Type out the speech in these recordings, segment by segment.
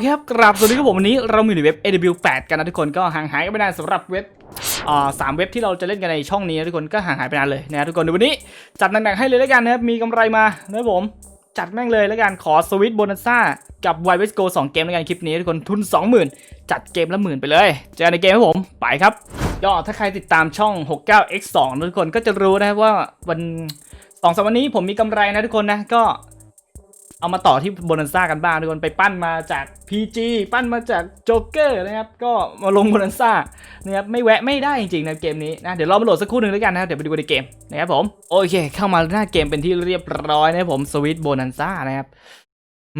เคครับ กราบสวัสดีครับผมวันนี้เรามีในเว็บ AW8 กันนะทุกคนก็ห่างหายกันไปนานสำหรับเว็บอ่าสามเว็บที่เราจะเล่นกันในช่องนี้นะทุกคนก็ห่างหายไปนานเลยนะทุกคนเดี๋ยววันนี้ จัดหนักๆให้เลยแล้วกันนะครับ มีกำไรมานะผม จัดแม่งเลยแล้วกันขอสวิตโบนัสซ่ากับ w i v e s Go 2เกมแล้วกันคลิปนี้ทุกคนทุน 20,000 จัดเกมละหมื่นไปเลยเจอกันในเกมครับผมไปครับก็ถ้าใครติดตามช่อง 69x2 นะทุกคนก็จะรู้นะว่าวันสองสามวันนี้ผมมีกำไรนะทุกคนนะก็ เอามาต่อที่โบนันซ่ากันบ้างทุกคนไปปั้นมาจาก PG ปั้นมาจากโจ๊กเกอร์นะครับ ก็มาลงโบนันซ่านะครับไม่แวะไม่ได้จริงๆนะเกมนี้นะเดี๋ยวเรามาโหลดสักครู่หนึ่งแล้วกันนะครับเดี๋ยวไปดูกันในเกมนะครับผมโอเค เข้ามาหน้าเกมเป็นที่เรียบร้อยนะครับผมสวิตโบนันซ่านะครับ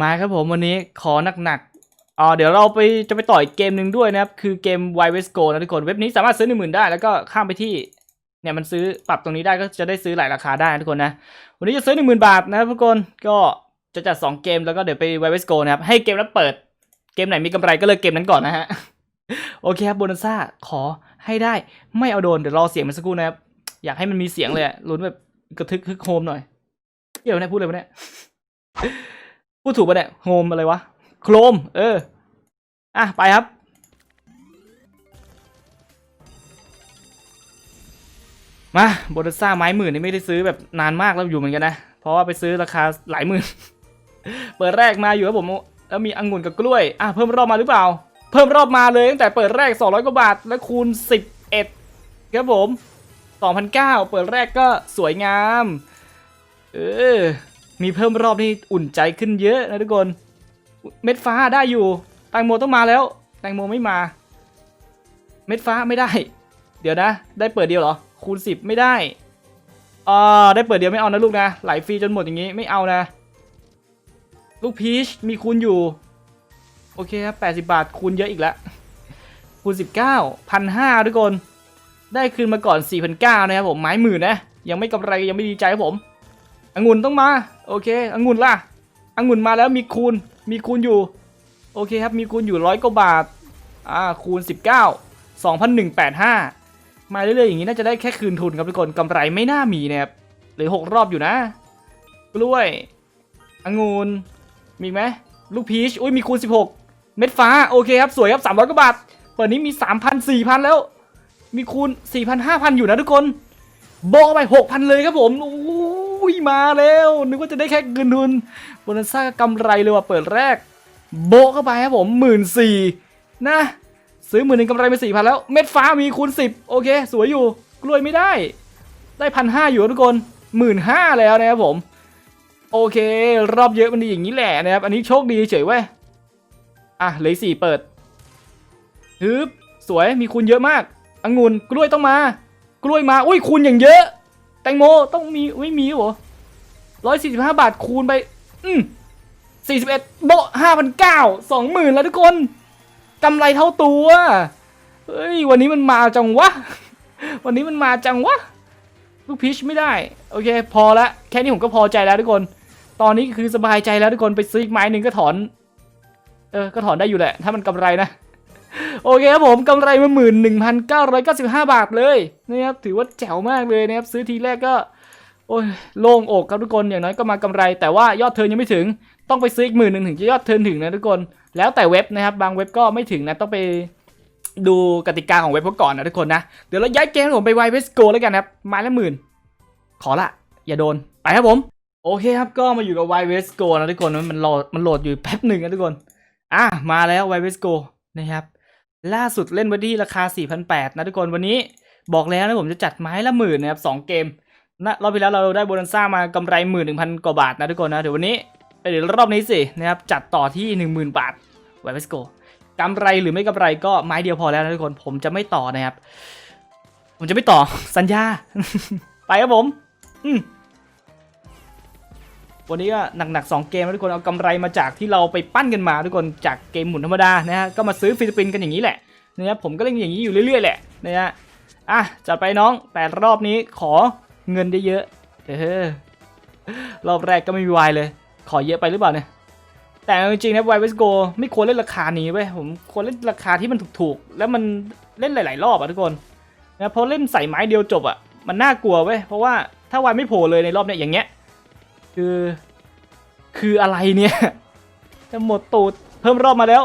มาครับผมวันนี้ขอหนักๆอ๋อเดี๋ยวเราไปจะไปต่ออีกเกมหนึ่งด้วยนะครับ คือเกม w i v e s Go นะทุกคนเว็บนี้สามารถซื้อหนึ่งหมื่นได้แล้วก็ข้ามไปที่เนี่ยมันซื้อปรับตรงนี้ได้ก็จะได้ซื้อหลายราคาได้นะทุกคนนะ วันนี้จะซื้อหนึ่งหมื่นบาทนะครับทุกคนก็ จะจัด 2 เกมแล้วก็เดี๋ยวไปไวเวสโกนะครับ ให้เกมนั้นเปิด เกมไหนมีกำไรก็เลิกเกมนั้นก่อนนะฮะ โอเคครับโบนัสซ่าขอให้ได้ไม่เอาโดน เดี๋ยวรอเสียงมันสักครู่นะครับ อยากให้มันมีเสียงเลยลุ้นแบบกระทึกฮึกโฮมหน่อยเดี๋ยวนะพูดเลยปะเนี่ยพูดถูกปะเนี่ยโฮมอะไรวะโครม เออ อะ ไปครับ มาโบนัสซ่าไม้หมื่นนี่ไม่ได้ซื้อแบบนานมากแล้วอยู่เหมือนกันนะ เพราะว่าไปซื้อราคาหลายหมื่น เปิดแรกมาอยู่ครับผมแล้วมีองุ่นกับกล้วยอะเพิ่มรอบมาหรือเปล่า เพิ่มรอบมาเลยตั้งแต่เปิดแรก 200 กว่าบาท แล้วคูณ 11ครับผม2,009 เปิดแรกก็สวยงาม เออ มีเพิ่มรอบนี่อุ่นใจขึ้นเยอะนะทุกคน เม็ดฟ้าได้อยู่ แตงโมต้องมาแล้ว แตงโมไม่มา เม็ดฟ้าไม่ได้ เดี๋ยวนะ ได้เปิดเดียวเหรอ คูณ 10 ไม่ได้อ่าได้เปิดเดียวไม่เอานะลูกนะ ไหลฟรีจนหมดอย่างงี้ไม่เอานะ ลูกพีชมีคูณอยู่ โอเคครับแปดสิบาทคูณเยอะอีกแล้วคูณสิบเก้าพันห้าทุกคน ได้คืนมาก่อนสี่พันเก้านะครับผมไม้หมื่นนะ ยังไม่กำไรยังไม่ดีใจครับผมองุ่นต้องมา โอเคองุ่นล่ะองุ่นมาแล้วมีคูณมีคูณอยู่ โอเคครับมีคูณอยู่ร้อยกว่าบาทอ่าคูณสิบเก้าสองพันหนึ่งแปดห้ามาเรื่อยๆอย่างนี้น่าจะได้แค่คืนทุนครับทุกคนกำไรไม่น่ามีนะครับเหลือหกรอบอยู่นะ กล้วยองุ่น มีไหมลูกพีชอุ้ยมีคูณ 16 เม็ดฟ้าโอเคครับสวยครับ 300กว่าบาทเปิดนี้มี 3,000 4,000 แล้ว มีคูณ 4,000 5,000 อยู่นะทุกคนโบะไป6,000 เลยครับผมอุ้ยมาแล้วนึกว่าจะได้แค่เงินทุนโบนัสซ่ากำไรเลยว่ะเปิดแรก โบะเข้าไปครับผมหมื่นสี่นะซื้อหมื่นหนึ่งกำไรไปสี่พันแล้ว เม็ดฟ้ามีคูณสิบโอเค สวยอยู่ กล้วยไม่ได้ ได้พันห้าอยู่ทุกคนหมื่นห้าแล้วนะครับผม โอเค รอบเยอะมันดีอย่างนี้แหละนะครับ อันนี้โชคดีเฉยเว้ย อะ เลยสี่เปิดฮึบสวย มีคูณเยอะมาก องุ่น กล้วยต้องมา กล้วยมา อุ้ย คูณอย่างเยอะ แตงโมต้องมี ไม่มีหรอร้อยสี่สิบห้าบาทคูณไป อืมสี่สิบเอ็ดโบห้าพันเก้าสองหมื่นแล้วทุกคนกำไรเท่าตัว เฮ้ย วันนี้มันมาจังวะ วันนี้มันมาจังวะ ลูกพีชไม่ได้ โอเค พอละ แค่นี้ผมก็พอใจแล้วทุกคน ตอนนี้คือสบายใจแล้วทุกคนไปซื้ออีกไม้หนึ่งก็ถอน เออ ก็ถอนได้อยู่แหละ ถ้ามันกำไรนะ โอเคครับผมกำไรมาหมื่นหนึ่งพันเก้าร้อยเก้าสิบห้าบาทเลยนะครับ ถือว่าแจ๋วมากเลยนะครับ ซื้อทีแรกก็ โอ้ยโล่งอกครับทุกคน อย่างน้อยก็มากำไร แต่ว่ายอดเทินยังไม่ถึง ต้องไปซื้ออีกหมื่นหนึ่งถึงจะยอดเทินถึงนะทุกคน แล้วแต่เว็บนะครับ บางเว็บก็ไม่ถึงนะ ต้องไปดูกติกาของเว็บเขาก่อนนะทุกคนนะ เดี๋ยวเราย้ายเกมผมไปไวเวสโกแล้วกันครับไม้ละหมื่น ขอละ อย่าโดน ไปครับผม โอเคครับก็มาอยู่กับไวเวสโกนะทุกคนมันโหลดมันโหลดอยู่แป๊บหนึ่งนะทุกคน อะมาแล้วไวเวสโกนะครับ ล่าสุดเล่นไว้ที่ราคา 4,800นะทุกคนวันนี้บอกแล้วนะผมจะจัดไม้ละหมื่นนะครับสองเกมนะรอบที่แล้วเราได้โบนัสซ่ามากำไรหมื่นหนึ่งพันกว่าบาทนะทุกคนนะเดี๋ยววันนี้เดี๋ยวรอบนี้สินะครับจัดต่อที่10,000บาทไวเวสโกกำไรหรือไม่กำไรก็ไม้เดียวพอแล้วนะทุกคนผมจะไม่ต่อนะครับ ผมจะไม่ต่อสัญญา ไปครับผม อืม วันนี้ก็หนักๆ2เกมนะทุกคนเอากำไรมาจากที่เราไปปั้นกันมาทุกคนจากเกมหมุนธรรมดานะฮะก็มาซื้อฟิลิปปินส์กันอย่างนี้แหละนะครับผมก็เล่นอย่างนี้อยู่เรื่อยๆแหละนะฮะอะจัดไปน้องแปดรอบนี้ขอเงินได้เยอะๆเออรอบแรกก็ไม่มีวายเลย ขอเยอะไปหรือเปล่าเนี่ยแต่จริงๆนะไวเวสโกไม่ควรเล่นราคานี้เว้ยผมควรเล่นราคาที่มันถูกๆ แล้วมันเล่นหลาย ๆ รอบอะทุกคนนะเพราะเล่นใส่ไม้เดียวจบอะมันน่ากลัวเว้ยเพราะว่าถ้าวายไม่โผล่เลยในรอบเนี้ยอย่างเงี้ย คือ คืออะไรเนี่ย จะหมดตูดเพิ่มรอบมาแล้ว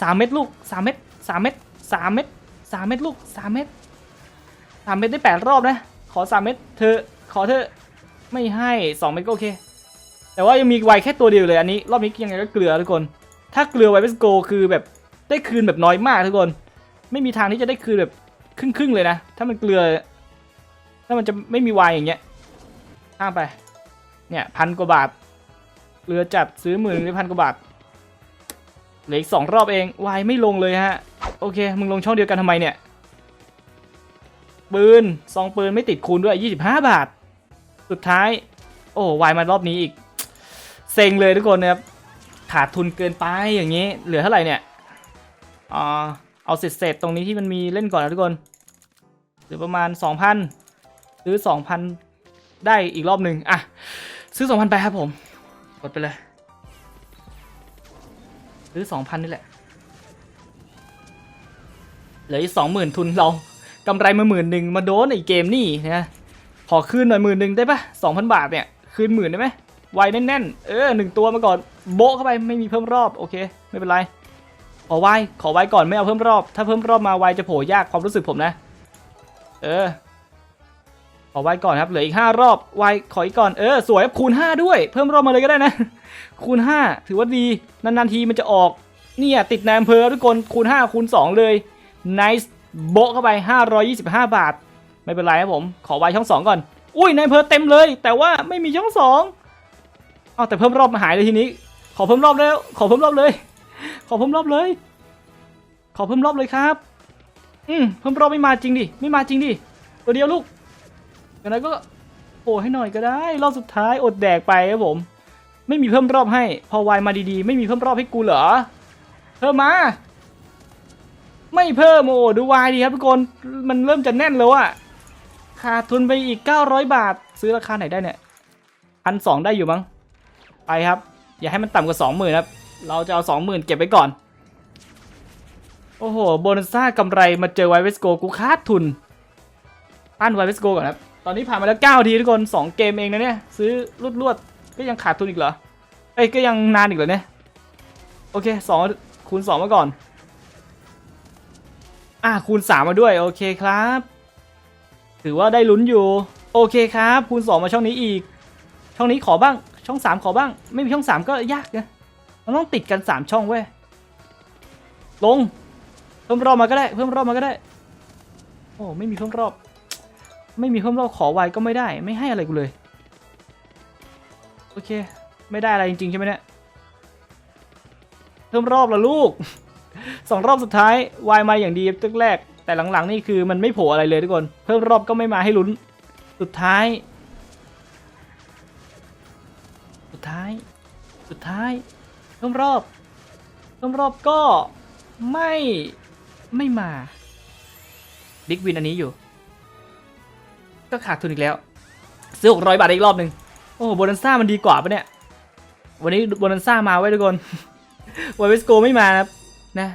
สามเม็ดลูกสามเม็ดสามเม็ดสามเม็ดสามเม็ดลูกสามเม็ดสามเม็ดได้แปดรอบนะ ขอสามเม็ดเธอขอเธอไม่ให้สองเม็ดก็โอเค แต่ว่ายังมีไวแค่ตัวเดียวเลยอันนี้ รอบนี้ยังไงก็เกลือทุกคน ถ้าเกลือไวเวสโกคือแบบได้คืนแบบน้อยมากทุกคน ไม่มีทางที่จะได้คืนแบบครึ่งๆเลยนะ ถ้ามันเกลือ ถ้ามันจะไม่มีไวอย่างเงี้ยข้ามไป เนี่ยพันกว่าบาท เรือจัดซื้อหมื่นได้พันกว่าบาทเหลืออีกสองรอบเองวายไม่ลงเลยฮะ โอเค มึงลงช่องเดียวกันทำไมเนี่ยปืนซองปืนไม่ติดคูณด้วย 25 บาท สุดท้าย โอ้วายมารอบนี้อีก เซ็งเลยทุกคนนะครับ ขาดทุนเกินไปอย่างนี้ เหลือเท่าไหร่เนี่ยอ่าเอาเศษๆตรงนี้ที่มันมีเล่นก่อนนะทุกคนเหลือประมาณ 2,000ซื้อ2,000 ได้อีกรอบหนึ่งอะ ซื้อ2,000ไปครับผม กดไปเลย ซื้อ2,000นี่แหละ เหลืออีก20,000ทุนเรากำไรมาหมื่นหนึ่งมาโดนไอเกมนี่นะขอคืนหน่อยหมื่นหนึ่งได้ปะ2,000บาทเนี่ย คืนหมื่นได้ไหมไวแน่นๆ เออหนึ่งตัวมาก่อน โบะเข้าไปไม่มีเพิ่มรอบ โอเค ไม่เป็นไร ขอไวขอไวก่อนไม่เอาเพิ่มรอบ ถ้าเพิ่มรอบมาไวจะโผล่ยากความรู้สึกผมนะ เออ ขอไว้ก่อนครับเหลืออีก 5 รอบไว้ขออีกก่อนเออสวยครับคูณ 5 ด้วย เพิ่มรอบมาเลยก็ได้นะ คูณ 5 ถือว่าดีนานๆทีมันจะออกเนี่ยติดในอำเภอทุกคนคูณ 5 คูณ 2 เลย nice โบะเข้าไป 525 บาท ไม่เป็นไรครับผม ขอไว้ช่อง 2 ก่อน อุ้ยในอำเภอเต็มเลย แต่ว่าไม่มีช่อง2เอาแต่เพิ่มรอบมาหายเลยทีนี้ ขอเพิ่มรอบแล้ว ขอเพิ่มรอบเลย ขอเพิ่มรอบเลย ขอเพิ่มรอบเลยครับ อืมเพิ่มรอบไม่มาจริงดิไม่มาจริงดิตัวเดียวลูก อย่างไรก็โผล่ให้หน่อยก็ได้ รอบสุดท้ายอดแดกไปครับผม ไม่มีเพิ่มรอบให้ พอวายมาดีๆ ไม่มีเพิ่มรอบให้กูเหรอ เพิ่มมา ไม่เพิ่มโอ้ดูวายดีครับทุกคนมันเริ่มจะแน่นแล้วอะขาดทุนไปอีก 900 บาท ซื้อราคาไหนได้เนี่ยพันสองได้อยู่มั้งไปครับ อย่าให้มันต่ำกว่า 20,000ครับเราจะเอา 20,000 เก็บไว้ก่อน โอ้โห โบนัสซ่ากำไรมาเจอไวเวสโกกูคาดทุนปั้นไวเวสโกก่อนครับ ตอนนี้ผ่านมาแล้ว9ทีทุกคน 2 เกมเองนะเนี่ย ซื้อรวดๆก็ยังขาดทุนอีกเหรอ เอ้ยก็ยังนานอีกเหรอเนี่ย โอเค2คูณ2มาก่อน อะคูณ 3 มาด้วยโอเคครับ ถือว่าได้ลุ้นอยู่ โอเคครับ คูณ 2 มาช่องนี้อีก ช่องนี้ขอบ้าง ช่อง 3 ขอบ้าง ไม่มีช่อง 3 ก็ยากนะมันต้องติดกัน 3 ช่องเว้ย ลง เพิ่มรอบมาก็ได้ เพิ่มรอบมาก็ได้ โอ้ไม่มีเพิ่มรอบ ไม่มีเพิ่มรอบขอไวก็ไม่ได้ ไม่ให้อะไรกูเลย โอเค ไม่ได้อะไรจริงๆใช่ไหมเนี่ยเพิ่มรอบละลูก สองรอบสุดท้ายวายมาอย่างดีตึกแรก แต่หลังๆนี่คือมันไม่โผล่อะไรเลยทุกคน เพิ่มรอบก็ไม่มาให้ลุ้น สุดท้าย สุดท้าย สุดท้าย เพิ่มรอบ เพิ่มรอบก็ไม่ไม่มา บิ๊กวินอันนี้อยู่ ก็ขาดทุนอีกแล้ว ซื้อ600บาทอีกรอบหนึ่งโอ้โหโบนันซ่ามันดีกว่าปะเนี่ย วันนี้โบนันซ่ามาไว้ทุกคนไวเวสโกไม่มานะครับนะ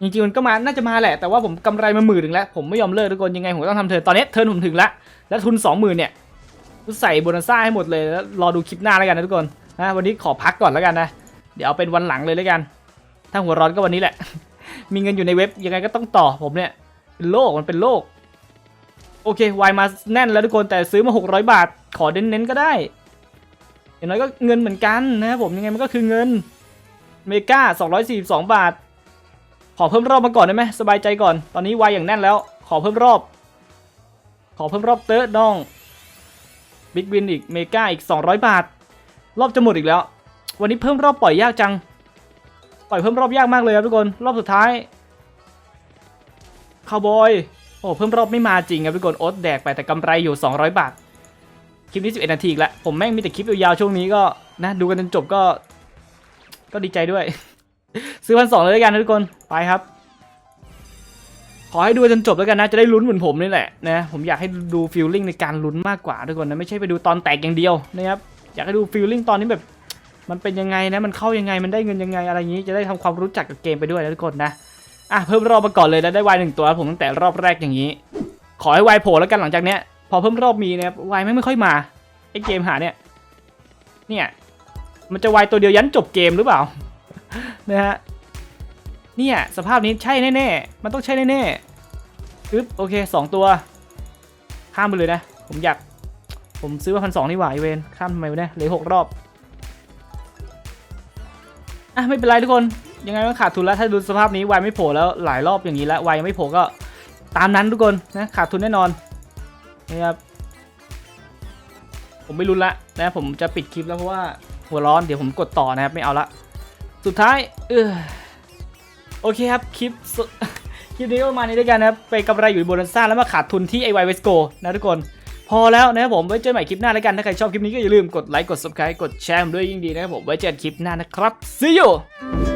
จริงๆมันก็มาน่าจะมาแหละ แต่ว่าผมกำไรมาหมื่นหนึ่งแล้ว ผมไม่ยอมเลิกทุกคนยังไงผมต้องทำเทิร์นตอนนี้เทิร์นผมถึงแล้ว แล้วทุน20,000เนี่ยกูใส่โบนันซ่าให้หมดเลยแล้วรอดูคลิปหน้าแล้วกันนะทุกคนนะวันนี้ขอพักก่อนแล้วกันนะ เดี๋ยวเอาเป็นวันหลังเลยแล้วกัน ถ้าหัวร้อนก็วันนี้แหละ มีเงินอยู่ในเว็บยังไงก็ต้องต่อผมเนี่ยเป็นโลกมันเป็นโลก โอเควายมาแน่นแล้วทุกคนแต่ซื้อมา 600 บาท ขอเน้นๆก็ได้อย่างน้อยก็เงินเหมือนกันนะครับผมยังไงมันก็คือเงินเมกา242 บาท ขอเพิ่มรอบมาก่อนได้ไหมสบายใจก่อน ตอนนี้วายอย่างแน่นแล้ว ขอเพิ่มรอบ ขอเพิ่มรอบเตอร์น้องบิ๊กวินอีกเมกาอีก 200 บาท รอบจะหมดอีกแล้ว วันนี้เพิ่มรอบปล่อยยากจัง ปล่อยเพิ่มรอบยากมากเลยครับทุกคน รอบสุดท้ายคาวบอย อ้เพิ่มรอบไม่มาจริงครับทุกคนโอ๊ตแดกไปแต่กำไรอยู่ 200 บาท คลิปนี้11นาทีอีกแล้วผมแม่งมีแต่คลิปยาวๆช่วงนี้ก็นะดูกันจนจบก็ ก็ดีใจด้วย ซื้อพันสองเลยแล้วกันนะทุกคนไปครับ ขอให้ดูจนจบแล้วกันนะจะได้ลุ้นเหมือนผมนี่แหละนะผมอยากให้ดูฟีลลิ่งในการลุ้นมากกว่าทุกคนนะไม่ใช่ไปดูตอนแตกอย่างเดียวนะครับอยากให้ดูฟีลลิ่งตอนนี้แบบมันเป็นยังไงนะมันเข้ายังไงมันได้เงินยังไงอะไรอย่างนี้จะได้ทำความรู้จักกับเกมไปด้วยนะทุกคนนะ อะเพิ่มรอบมาก่อนเลยแล้วได้วายหนึ่งตัวผมตั้งแต่รอบแรกอย่างนี้ ขอให้วายโผล่แล้วกันหลังจากเนี้ย พอเพิ่มรอบมีนะครับวายไม่ไม่ค่อยมาไอเกมหาเนี่ยเนี่ยมันจะวายตัวเดียวยันจบเกมหรือเปล่านะฮะเนี่ยสภาพนี้ใช่แน่ๆมันต้องใช่แน่ๆอึ๊บโอเคสองตัว ข้ามไปเลยนะ ผมอยาก ผมซื้อมาพันสองนี่หว่าไอเวนข้ามทำไมวะเนี่ยเหลือหกรอบอะไม่เป็นไรทุกคน ยังไงก็ขาดทุนแล้วถ้าดูสภาพนี้วายไม่โผล่แล้วหลายรอบอย่างนี้แล้ววายยังไม่โผล่ก็ตามนั้นทุกคนนะขาดทุนแน่นอนนะครับผมไม่รุนละนะผมจะปิดคลิปแล้วเพราะว่าหัวร้อนเดี๋ยวผมกดต่อนะครับไม่เอาละสุดท้ายเออโอเคครับคลิปคลิปนี้ก็ประมาณนี้ด้วยกันนะครับไปกำไรอยู่บนดันซ่าแล้วมาขาดทุนที่ไอวายเวสโกนะทุกคนพอแล้วนะครับผมไว้เจอใหม่คลิปหน้าแล้วกันถ้าใครชอบคลิปนี้ก็อย่าลืมกดไลค์กด subscribe กดแชร์ด้วยยิ่งดีนะครับผมไว้เจอกันคลิปหน้านะครับ see you